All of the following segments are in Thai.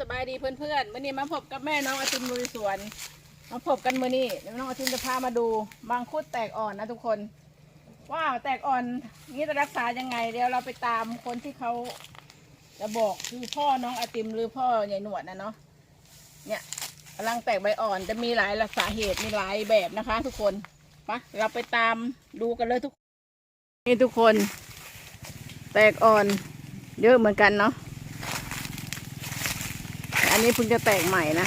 สบายดีเพื่อนๆมื่อนี้มาพบกับแม่น้องอาติมลุยสวน มาพบกันมื่อนี้เดี๋ยวน้องอาติมจะพามาดูบางคุดแตกอ่อนนะทุกคน ว้าวแตกอ่อนนี่จะรักษายังไง เดี๋ยวเราไปตามคนที่เขาจะบอกคือพ่อน้องอาติมหรือพ่อใหญ่หนวดนะเนาะเนี่ยกำลังแตกใบอ่อนจะมีหลายสาเหตุมีหลายแบบนะคะ ทุกคนปะเราไปตามดูกันเลยทุกนี่ทุกคน แตกอ่อน เยอะเหมือนกันเนาะ อันนี้เพิ่งจะแตกใหม่นะ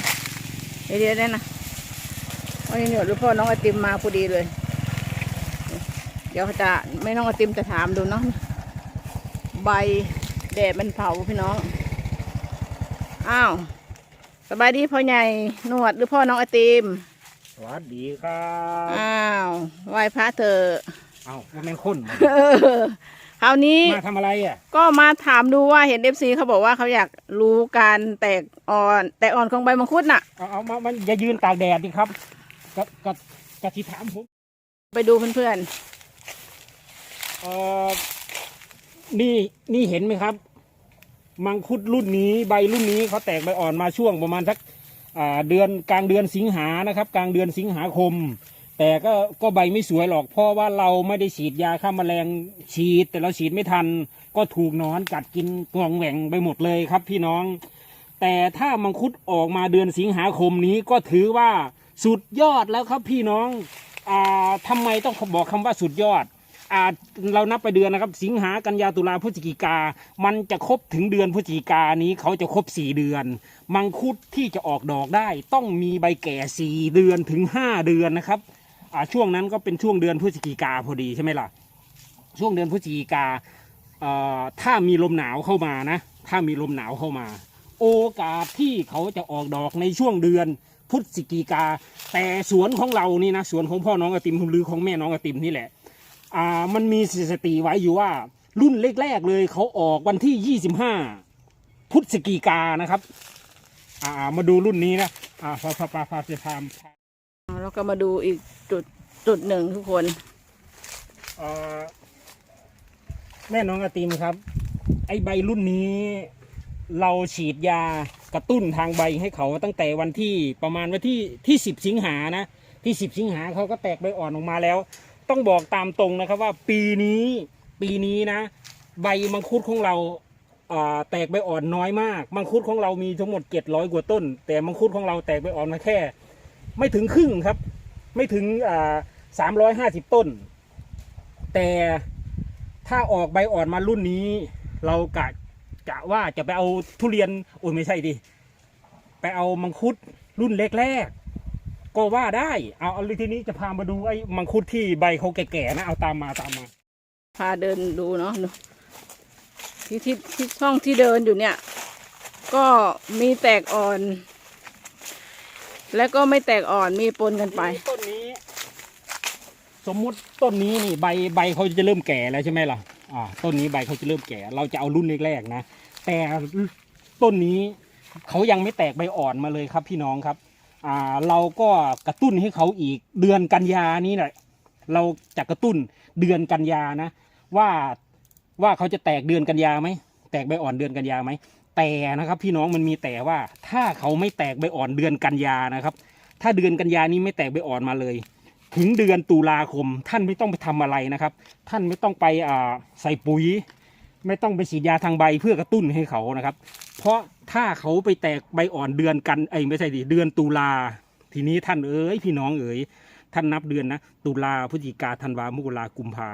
เดี๋ยวๆได้นะวันนี้เหนียวหรือพ่อน้องไอติมมาพอดีเลย เดี๋ยวจะไม่น้องไอติมจะถามดูเนาะใบแดดมันเผาพี่น้อง อ้าวสบายดีพ่อใหญ่หนวดหรือพ่อน้องไอติมสวัสดีครับ อ้าวไหว้พระเถอะ เอ้าว่าแม่งคนมาเออ คราวนี้มาทำอะไรอะ ก็มาถามดูว่าเห็นเอฟซีเขาบอกว่าเขาอยากรู้การแตกอ่อนแตกอ่อนของใบมังคุดน่ะ เอาเอามามันอย่ายืนตากแดดดิครับกะกะกะที่ถามผมไปดูเพื่อนเอ่อนี่นี่เห็นไหมครับ มังคุดรุ่นนี้ใบรุ่นนี้เขาแตกใบอ่อนมาช่วงประมาณสักอ่าเดือนกลางเดือนสิงหานะครับ กลางเดือนสิงหาคม แต่ก็ก็ใบไม่สวยหรอก เพราะว่าเราไม่ได้ฉีดยาฆ่าแมลงฉีด แต่เราฉีดไม่ทัน ก็ถูกนอนกัดกินกองแหว่งไปหมดเลยครับ พี่น้อง แต่ถ้ามังคุดออกมาเดือนสิงหาคมนี้ก็ถือว่าสุดยอดแล้วครับพี่น้องอ่าทำไมต้องบอกคำว่าสุดยอดอ่าเรานับไปเดือนนะครับ สิงหากันยาตุลาพฤศจิกา มันจะครบถึงเดือนพฤศจิกานี้เขาจะครบสี่เดือน มังคุดที่จะออกดอกได้ ต้องมีใบแก่สี่เดือนถึงห้าเดือนนะครับ อ่าช่วงนั้นก็เป็นช่วงเดือนพฤศจิกาพอดีใช่ไหมล่ะ ช่วงเดือนพฤศจิกาเอ่อถ้ามีลมหนาวเข้ามานะ ถ้ามีลมหนาวเข้ามา โอกาสที่เขาจะออกดอกในช่วงเดือนพฤศจิกา แต่สวนของเรานี่นะสวนของพ่อน้องอติมหรือของแม่น้องอติมนี่แหละอ่ามันมีสถิติไว้อยู่ว่ารุ่นแรกๆเลยเขาออกวันที่ 25พฤศจิกานะครับ อ่ามาดูรุ่นนี้นะอ่าพาพาพาพาจะพาม แล้วก็มาดูอีกจุดจุดหนึ่งทุกคนแม่น้องอติมครับ ไอใบรุ่นนี้ เราฉีดยากระตุ้นทางใบให้เขาตั้งแต่วันที่ประมาณวันที่ที่สิบสิงหานะ ที่สิบสิงหาเขาก็แตกใบอ่อนออกมาแล้ว ต้องบอกตามตรงนะครับว่าปีนี้ปีนี้นะ ใบมังคุดของเราอ่าแตกใบอ่อนน้อยมาก มังคุดของเรามีทั้งหมดเจ็ดร้อยกว่าต้น แต่มังคุดของเราแตกใบอ่อนมาแค่ ไม่ถึงครึ่งครับ ไม่ถึงอ่าสามร้อยห้าสิบต้น แต่ถ้าออกใบอ่อนมารุ่นนี้ เรากะกะว่าจะไปเอาทุเรียนโอ้ยไม่ใช่ดิไปเอามังคุดรุ่นแรกๆก็ว่าได้เอาเอาทีนี้จะพามาดูไอ้มังคุดที่ใบเขาแก่ๆนะเอาตามมาตามมา พาเดินดูเนาะที่ที่ที่ช่องที่เดินอยู่เนี่ย ก็มีแตกอ่อน และก็ไม่แตกอ่อนมีปนกันไป ต้นนี้ สมมุติต้นนี้นี่ใบใบเขาจะเริ่มแก่แล้วใช่ไหมล่ะอ่าต้นนี้ใบเขาจะเริ่มแก่ เราจะเอารุ่นแรกๆนะแต่ต้นนี้เขายังไม่แตกใบอ่อนมาเลยครับพี่น้องครับ อ่า เราก็กระตุ้นให้เขาอีกเดือนกันยานี้แหละเราจะกระตุ้นเดือนกันยานะ ว่าว่าเขาจะแตกเดือนกันยาไหมแตกใบอ่อนเดือนกันยาไหม แต่นะครับพี่น้องมันมีแต่ว่าถ้าเขาไม่แตกใบอ่อนเดือนกันยานะครับ ถ้าเดือนกันยานี้ไม่แตกใบอ่อนมาเลย ถึงเดือนตุลาคมท่านไม่ต้องไปทำอะไรนะครับ ท่านไม่ต้องไปใส่ปุ๋ย ไม่ต้องไปฉีดยาทางใบเพื่อกระตุ้นให้เขานะครับ เพราะถ้าเขาไปแตกใบอ่อนเดือนกันไอ้ยไม่ใช่ดิเดือนตุลาทีนี้ท่านเอ๋ยพี่น้องเอ๋ยท่านนับเดือนนะตุลาพฤศจิกาธันวามกรากุมภา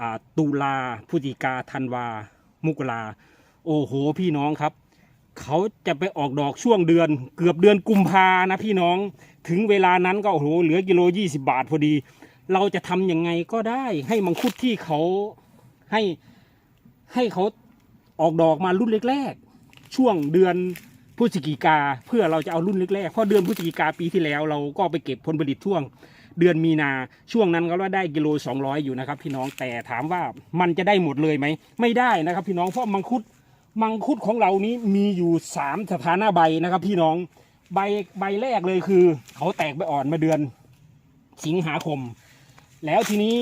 อ่าตุลาพฤศจิกาธันวามกรา โอ้โหพี่น้องครับ เขาจะไปออกดอกช่วงเดือน เกือบเดือนกุมภานะพี่น้องถึงเวลานั้นก็โอ้โหเหลือกิโลยี่สิบาทพอดี เราจะทำยังไงก็ได้ให้มังคุดที่เขาให้ให้เขาออกดอกมารุ่นแรกๆ ช่วงเดือนพฤศจิกาเพื่อเราจะเอารุ่นแรกๆเพราะเดือนพฤศจิกาปีที่แล้ว เราก็ไปเก็บผลผลิตช่วงเดือนมีนาช่วงนั้นก็ว่าได้กิโลสองร้อยอยู่นะครับ พี่น้องแต่ถามว่ามันจะได้หมดเลยไหม ไม่ได้นะครับ พี่น้องเพราะมังคุด มังคุดของเรานี้มีอยู่สามสถานะใบนะครับ พี่น้องใบใบแรกเลยคือ เขาแตกใบอ่อนมาเดือน สิงหาคม แล้วทีนี้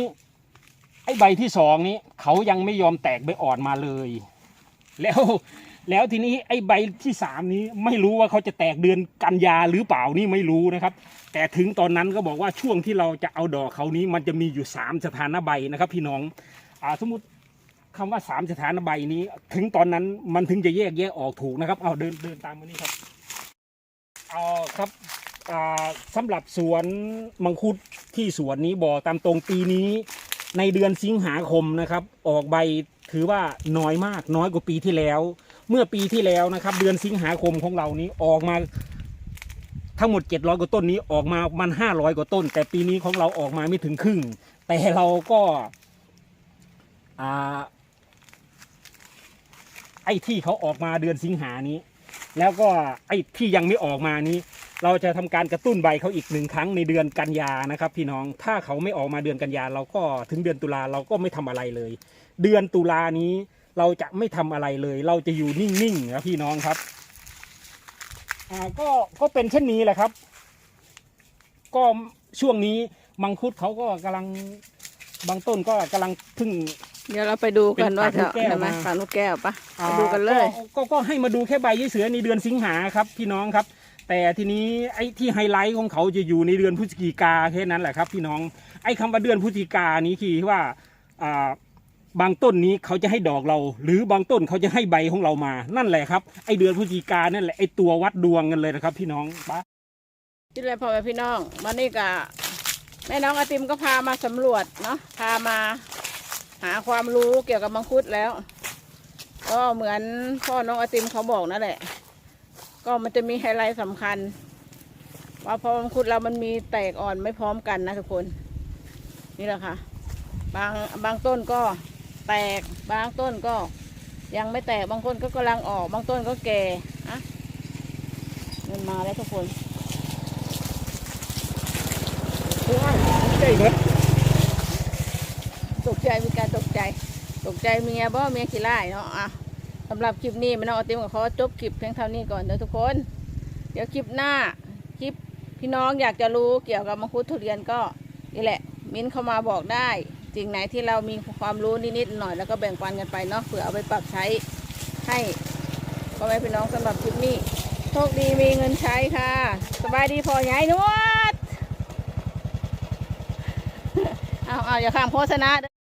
ไอ้ใบที่สองนี้เขายังไม่ยอมแตกใบอ่อนมาเลย แล้วแล้วทีนี้ไอ้ใบที่สามนี้ไม่รู้ว่าเขาจะแตกเดือนกันยาหรือเปล่านี่ไม่รู้นะครับ แต่ถึงตอนนั้นก็บอกว่าช่วงที่เราจะเอาดอกเขานี้มันจะมีอยู่สามสถานะใบนะครับ พี่น้องอ่าสมมติ คำว่าสามสถานใบนี้ ถึงตอนนั้นมันถึงจะแยกแยะออกถูกนะครับ เอาเดินเดินตามมานี่ครับเอาครับอ่าสำหรับสวนมังคุดที่สวนนี้บอกตามตรงปีนี้ ในเดือนสิงหาคมนะครับ ออกใบถือว่าน้อยมากน้อยกว่าปีที่แล้ว เมื่อปีที่แล้วนะครับ เดือนสิงหาคมของเรานี้ออกมาทั้งหมด 700 กว่าต้นนี้ออกมามัน 500 กว่าต้น แต่ปีนี้ของเราออกมาไม่ถึงครึ่ง แต่เราก็อ่า อ้ที่เขาออกมาเดือนสิงหานี้ แล้วก็ไอ้ที่ยังไม่ออกมานี้ เราจะทำการกระตุ้นใบเขาอีกหนึ่งครั้งในเดือนกันยานะครับ พี่น้องถ้าเขาไม่ออกมาเดือนกันยาเราก็ถึงเดือนตุลาเราก็ไม่ทำอะไรเลย เดือนตุลานี้เราจะไม่ทำอะไรเลย เราจะอยู่นิ่งๆนะพี่น้องครับอ่าก็ก็เป็นเช่นนี้แหละครับ ก็ช่วงนี้มังคุดเขาก็กำลังบางต้นก็กำลังพึ่ง เดี๋ยวเราไปดูกันว่าจะเป็นปากลูกแก้วเห็นไหมมาปากลูกแก้วปะอ่าไปดูกันเลยก็ก็ให้มาดูแค่ใบยี่เสือในเดือนสิงหาครับ พี่น้องครับ แต่ทีนี้ไอ้ที่ไฮไลท์ของเขาจะอยู่ในเดือนพฤศจิกาแค่นั้นแหละครับ พี่น้องไอ้คำว่าเดือนพฤศจิกานี้คือว่าอ่าบางต้นนี้เขาจะให้ดอกเรา หรือบางต้นเขาจะให้ใบของเรามา นั่นแหละครับไอ้เดือนพฤศจิกานั่นแหละไอ้ตัววัดดวงกันเลยนะครับ พี่น้องปะที่เลยพ่อแม่พี่น้องวันนี้ก็แม่น้องไอติมก็พามาสำรวจเนาะพามา หาความรู้เกี่ยวกับมังคุดแล้ว ก็เหมือนพ่อน้องอติมเขาบอกนั่นแหละ ก็มันจะมีไฮไลท์สำคัญ ว่าพอมังคุดเรามันมีแตกอ่อนไม่พร้อมกันนะทุกคน นี่แหละค่ะ บางบางต้นก็แตกบางต้นก็ยังไม่แตกบางต้นก็กำลังออก บางต้นก็แก่อะมันมาแล้วทุกคนใช่เบิด ตกใจมีการตกใจ ตกใจเมียบ่เมียขี้ไล่เนาะอะสำหรับคลิปนี้ม่น้องเติมกับเขาจบคลิปเพียงเท่านี้ก่อนเด้อทุกคน เดี๋ยวคลิปหน้าคลิปพี่น้องอยากจะรู้เกี่ยวกับมังคุดทุเรียนก็นี่แหละ มิ้นเข้ามาบอกได้สิ่งไหนที่เรามีความรู้นิดๆหน่อยแล้วก็แบ่งปันกันไปเนาะเผื่อเอาไปปรับใช้ให้พ่อแม่พี่น้องสำหรับคลิปนี้โชคดีมีเงินใช้ค่ะ สบายดีพอใหญ่นวดเอาเอาอย่าข้ามโฆษณา